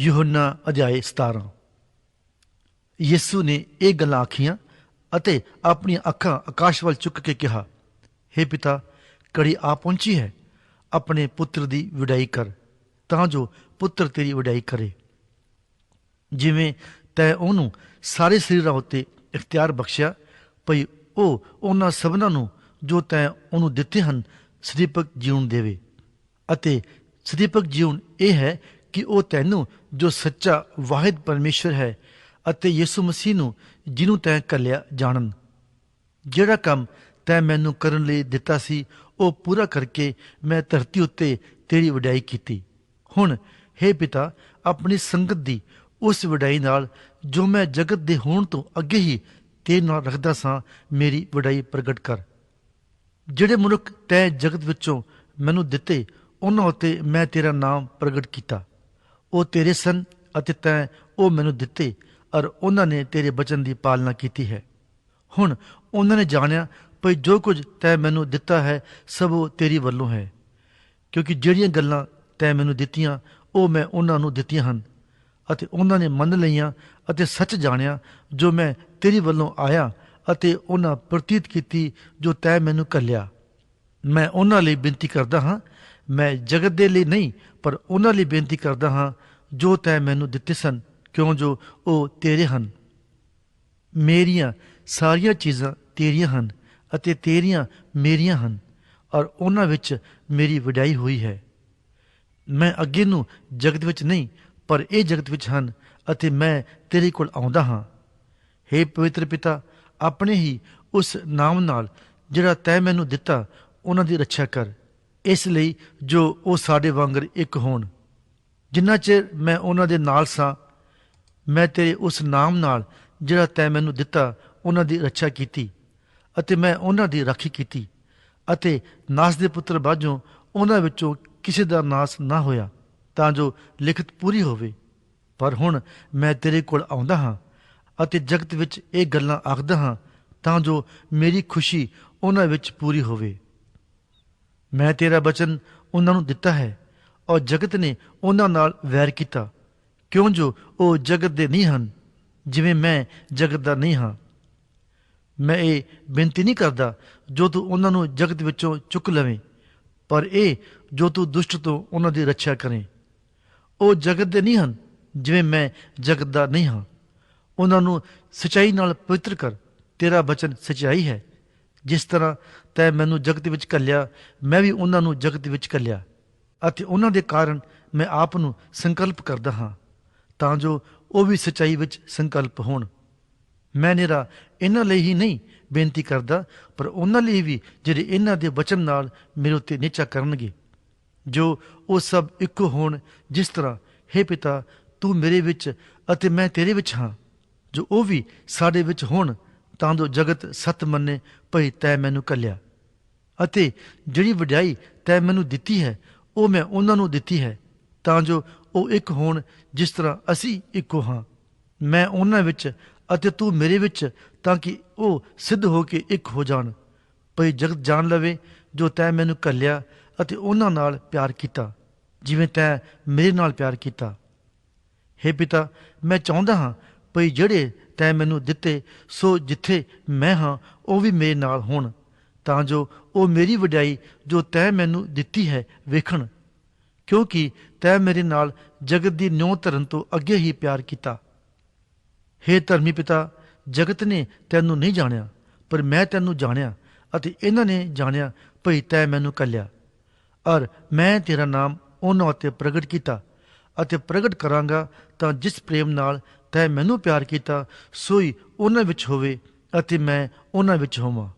ਯੋਹੰਨਾ ਅਧਿਆਇ 17 ਯਿਸੂ ਨੇ ਇਹ ਗੱਲਾਂ ਆਖੀਆਂ ਅਤੇ ਆਪਣੀਆਂ ਅੱਖਾਂ ਆਕਾਸ਼ ਵੱਲ ਚੁੱਕ ਕੇ ਕਿਹਾ हे ਪਿਤਾ ਕੜੀ ਆ ਪਹੁੰਚੀ ਹੈ। ਆਪਣੇ ਪੁੱਤਰ ਦੀ ਵਿਡਾਈ ਕਰ, ਤਾਂ ਜੋ ਪੁੱਤਰ ਤੇਰੀ ਵਿਡਾਈ ਕਰੇ। ਜਿਵੇਂ ਤੈ ਉਹਨੂੰ ਸਾਰੇ ਸਰੀਰਾਂ ਉੱਤੇ ਇਖਤਿਆਰ ਬਖਸ਼ਿਆ, ਭਈ ਉਹ ਉਹਨਾਂ ਸਭਨਾਂ ਨੂੰ ਜੋ ਤੈ ਉਹਨੂੰ ਦਿੱਤੇ ਹਨ ਸਦੀਪਕ ਜੀਵਨ ਦੇਵੇ। ਅਤੇ ਸਦੀਪਕ ਜੀਵਨ ਇਹ ਹੈ ਕਿ ਉਹ ਤੈਨੂੰ ਜੋ ਸੱਚਾ ਵਾਹਿਦ ਪਰਮੇਸ਼ਰ ਹੈ ਅਤੇ ਯਿਸੂ ਮਸੀਹ ਨੂੰ ਜਿਹਨੂੰ ਤੈਂ ਕੱਲਿਆ ਜਾਣਨ। ਜਿਹੜਾ ਕੰਮ ਤੈਂ ਮੈਨੂੰ ਕਰਨ ਲਈ ਦਿੱਤਾ ਸੀ, ਉਹ ਪੂਰਾ ਕਰਕੇ ਮੈਂ ਧਰਤੀ ਉੱਤੇ ਤੇਰੀ ਵਡਿਆਈ ਕੀਤੀ। ਹੁਣ हे ਪਿਤਾ, ਆਪਣੀ ਸੰਗਤ ਦੀ ਉਸ ਵਡਾਈ ਨਾਲ ਜੋ ਮੈਂ ਜਗਤ ਦੇ ਹੋਣ ਤੋਂ ਅੱਗੇ ਹੀ ਤੇਰੇ ਨਾਲ ਰੱਖਦਾ ਸਾਂ, ਮੇਰੀ ਵਡਾਈ ਪ੍ਰਗਟ ਕਰ। ਜਿਹੜੇ ਮਨੁੱਖ ਤੈ ਜਗਤ ਵਿੱਚੋਂ ਮੈਨੂੰ ਦਿੱਤੇ, ਉਹਨਾਂ ਉੱਤੇ ਮੈਂ ਤੇਰਾ ਨਾਮ ਪ੍ਰਗਟ ਕੀਤਾ। ਉਹ ਤੇਰੇ ਸਨ ਅਤੇ ਤੈਂ ਉਹ ਮੈਨੂੰ ਦਿੱਤੇ ਔਰ ਉਹਨਾਂ ਨੇ ਤੇਰੇ ਬਚਨ ਦੀ ਪਾਲਣਾ ਕੀਤੀ ਹੈ। ਹੁਣ ਉਹਨਾਂ ਨੇ ਜਾਣਿਆ ਭਈ ਜੋ ਕੁਝ ਤੈਂ ਮੈਨੂੰ ਦਿੱਤਾ ਹੈ, ਸਭ ਉਹ ਤੇਰੀ ਵੱਲੋਂ ਹੈ। ਕਿਉਂਕਿ ਜਿਹੜੀਆਂ ਗੱਲਾਂ ਤੈਂ ਮੈਨੂੰ ਦਿੱਤੀਆਂ, ਉਹ ਮੈਂ ਉਹਨਾਂ ਨੂੰ ਦਿੱਤੀਆਂ ਹਨ ਅਤੇ ਉਹਨਾਂ ਨੇ ਮੰਨ ਲਈਆਂ ਅਤੇ ਸੱਚ ਜਾਣਿਆ ਜੋ ਮੈਂ ਤੇਰੀ ਵੱਲੋਂ ਆਇਆ ਅਤੇ ਉਹਨਾਂ ਪ੍ਰਤੀਤ ਕੀਤੀ ਜੋ ਤੈਂ ਮੈਨੂੰ ਕੱਲਿਆ ਮੈਂ ਉਹਨਾਂ ਲਈ ਬੇਨਤੀ ਕਰਦਾ ਹਾਂ। ਮੈਂ ਜਗਤ ਦੇ ਲਈ ਨਹੀਂ, ਪਰ ਉਹਨਾਂ ਲਈ ਬੇਨਤੀ ਕਰਦਾ ਹਾਂ ਜੋ ਤੈਂ ਮੈਨੂੰ ਦਿੱਤੇ ਸਨ, ਕਿਉਂ ਜੋ ਉਹ ਤੇਰੇ ਹਨ? ਮੇਰੀਆਂ ਸਾਰੀਆਂ ਚੀਜ਼ਾਂ ਤੇਰੀਆਂ ਹਨ ਅਤੇ ਤੇਰੀਆਂ ਮੇਰੀਆਂ ਹਨ, ਔਰ ਉਹਨਾਂ ਵਿੱਚ ਮੇਰੀ ਵਡਿਆਈ ਹੋਈ ਹੈ। ਮੈਂ ਅੱਗੇ ਨੂੰ ਜਗਤ ਵਿੱਚ ਨਹੀਂ, ਪਰ ਇਹ ਜਗਤ ਵਿੱਚ ਹਨ ਅਤੇ ਮੈਂ ਤੇਰੇ ਕੋਲ ਆਉਂਦਾ ਹਾਂ। हे ਪਵਿੱਤਰ ਪਿਤਾ, ਆਪਣੇ ਹੀ ਉਸ ਨਾਮ ਨਾਲ ਜਿਹੜਾ ਤੈਂ ਮੈਨੂੰ ਦਿੱਤਾ, ਉਹਨਾਂ ਦੀ ਰੱਖਿਆ ਕਰ। ਇਸ ਲਈ ਜੋ ਉਹ ਸਾਡੇ ਵਾਂਗਰ ਇੱਕ ਹੋਣ ਜਿੰਨਾ ਚਿਰ ਮੈਂ ਉਹਨਾਂ ਦੇ ਨਾਲ ਸਾਂ, ਮੈਂ ਤੇਰੇ ਉਸ ਨਾਮ ਨਾਲ ਜਿਹੜਾ ਤੈਂ ਮੈਨੂੰ ਦਿੱਤਾ, ਉਹਨਾਂ ਦੀ ਰੱਖਿਆ ਕੀਤੀ ਅਤੇ ਮੈਂ ਉਹਨਾਂ ਦੀ ਰਾਖੀ ਕੀਤੀ ਅਤੇ ਨਾਸ ਦੇ ਪੁੱਤਰ ਬਾਝੋਂ ਉਹਨਾਂ ਵਿੱਚੋਂ ਕਿਸੇ ਦਾ ਨਾਸ ਨਾ ਹੋਇਆ ਤਾਂ ਜੋ ਲਿਖਤ ਪੂਰੀ ਹੋਵੇ। ਪਰ ਹੁਣ ਮੈਂ ਤੇਰੇ ਕੋਲ ਆਉਂਦਾ ਹਾਂ ਅਤੇ ਜਗਤ ਵਿੱਚ ਇਹ ਗੱਲਾਂ ਆਖਦਾ ਹਾਂ ਤਾਂ ਜੋ ਮੇਰੀ ਖੁਸ਼ੀ ਉਹਨਾਂ ਵਿੱਚ ਪੂਰੀ ਹੋਵੇ। ਮੈਂ ਤੇਰਾ ਬਚਨ ਉਹਨਾਂ ਨੂੰ ਦਿੱਤਾ ਹੈ। ਔਰ ਜਗਤ ਨੇ ਉਹਨਾਂ ਨਾਲ ਵੈਰ ਕੀਤਾ। ਕਿਉਂ ਜੋ ਉਹ ਜਗਤ ਦੇ ਨਹੀਂ ਹਨ, ਜਿਵੇਂ ਮੈਂ ਜਗਤ ਦਾ ਨਹੀਂ ਹਾਂ। ਮੈਂ ਇਹ ਬੇਨਤੀ ਨਹੀਂ ਕਰਦਾ, ਜੋ ਤੂੰ ਉਹਨਾਂ ਨੂੰ ਜਗਤ ਵਿੱਚੋਂ ਚੁੱਕ ਲਵੇਂ, ਪਰ ਇਹ ਜੋ ਤੂੰ ਦੁਸ਼ਟ ਤੋਂ ਉਹਨਾਂ ਦੀ ਰੱਖਿਆ ਕਰੇ। ਉਹ ਜਗਤ ਦੇ ਨਹੀਂ ਹਨ, ਜਿਵੇਂ ਮੈਂ ਜਗਤ ਦਾ ਨਹੀਂ ਹਾਂ। ਉਹਨਾਂ ਨੂੰ ਸਚਾਈ ਨਾਲ ਪਵਿੱਤਰ ਕਰ, ਤੇਰਾ ਬਚਨ ਸਚਾਈ ਹੈ। ਜਿਸ ਤਰ੍ਹਾਂ ਤੈਂ ਮੈਨੂੰ ਜਗਤ ਵਿੱਚ ਕੱਲਿਆ ਮੈਂ ਵੀ ਉਹਨਾਂ ਨੂੰ ਜਗਤ ਵਿੱਚ ਕੱਲਿਆ ਅਤੇ ਉਹਨਾਂ ਦੇ ਕਾਰਨ ਮੈਂ ਆਪ ਨੂੰ ਸੰਕਲਪ ਕਰਦਾ ਹਾਂ, ਤਾਂ ਜੋ ਉਹ ਵੀ ਸਚਾਈ ਵਿੱਚ ਸੰਕਲਪ ਹੋਣ। ਮੈਂ ਨਿਰਾ ਇਹਨਾਂ ਲਈ ਹੀ ਨਹੀਂ ਬੇਨਤੀ ਕਰਦਾ, ਪਰ ਉਹਨਾਂ ਲਈ ਵੀ ਜਿਹੜੇ ਇਹਨਾਂ ਦੇ ਵਚਨ ਨਾਲ ਮੇਰੇ ਉੱਤੇ ਨਿਚਾ ਕਰਨਗੇ। ਜੋ ਉਹ ਸਭ ਇੱਕੋ ਹੋਣ, ਜਿਸ ਤਰ੍ਹਾਂ हे ਪਿਤਾ, ਤੂੰ ਮੇਰੇ ਵਿੱਚ ਅਤੇ ਮੈਂ ਤੇਰੇ ਵਿੱਚ ਹਾਂ। ਜੋ ਉਹ ਵੀ ਸਾਡੇ ਵਿੱਚ ਹੋਣ, ਤਾਂ ਜੋ ਜਗਤ ਸਤ ਮੰਨੇ ਭਈ ਤੈ ਮੈਨੂੰ ਕੱਲਿਆ ਅਤੇ ਜਿਹੜੀ ਵਡਿਆਈ ਤੈ ਮੈਨੂੰ ਦਿੱਤੀ ਹੈ ਉਹ ਮੈਂ ਉਹਨਾਂ ਨੂੰ ਦਿੱਤੀ ਹੈ, ਤਾਂ ਜੋ ਉਹ ਇੱਕ ਹੋਣ ਜਿਸ ਤਰ੍ਹਾਂ ਅਸੀਂ ਇੱਕੋ ਹਾਂ। ਮੈਂ ਉਹਨਾਂ ਵਿੱਚ ਅਤੇ ਤੂੰ ਮੇਰੇ ਵਿੱਚ, ਤਾਂ ਕਿ ਉਹ ਸਿੱਧ ਹੋ ਕੇ ਇੱਕ ਹੋ ਜਾਣ। ਭਈ ਜਗਤ ਜਾਣ ਲਵੇ, ਜੋ ਤੈਂ ਮੈਨੂੰ ਕੱਲਿਆ ਅਤੇ ਉਹਨਾਂ ਨਾਲ ਪਿਆਰ ਕੀਤਾ, ਜਿਵੇਂ ਤੈਂ ਮੇਰੇ ਨਾਲ ਪਿਆਰ ਕੀਤਾ। हे ਪਿਤਾ, ਮੈਂ ਚਾਹੁੰਦਾ ਹਾਂ, ਭਈ ਜਿਹੜੇ ਤੈਂ ਮੈਨੂੰ ਦਿੱਤੇ, ਸੋ ਜਿੱਥੇ ਮੈਂ ਹਾਂ, ਉਹ ਵੀ ਮੇਰੇ ਨਾਲ ਹੋਣ। ਤਾਂ ਜੋ ਉਹ ਮੇਰੀ ਵਡਿਆਈ ਜੋ ਤੈਂ ਮੈਨੂੰ ਦਿੱਤੀ ਹੈ ਵੇਖਣ। ਕਿਉਂਕਿ ਤੈਂ ਮੇਰੇ ਨਾਲ ਜਗਤ ਦੀ ਨਿਉ ਧਰਨ ਤੋਂ ਅੱਗੇ ਹੀ ਪਿਆਰ ਕੀਤਾ। ਹੇ ਧਰਮੀ ਪਿਤਾ, ਜਗਤ ਨੇ ਤੈਨੂੰ ਨਹੀਂ ਜਾਣਿਆ, ਪਰ ਮੈਂ ਤੈਨੂੰ ਜਾਣਿਆ ਅਤੇ ਇਹਨਾਂ ਨੇ ਜਾਣਿਆ, ਭਈ ਤੈਂ ਮੈਨੂੰ ਕੱਲਿਆ ਔਰ ਮੈਂ ਤੇਰਾ ਨਾਮ ਉਹਨਾਂ ਉੱਤੇ ਪ੍ਰਗਟ ਕੀਤਾ ਅਤੇ ਪ੍ਰਗਟ ਕਰਾਂਗਾ ਤਾਂ ਜਿਸ ਪ੍ਰੇਮ ਨਾਲ ਤੈ ਮੈਨੂੰ ਪਿਆਰ ਕੀਤਾ, ਸੋਈ ਉਹਨਾਂ ਵਿੱਚ ਹੋਵੇ ਅਤੇ ਮੈਂ ਉਹਨਾਂ ਵਿੱਚ ਹੋਵਾਂ।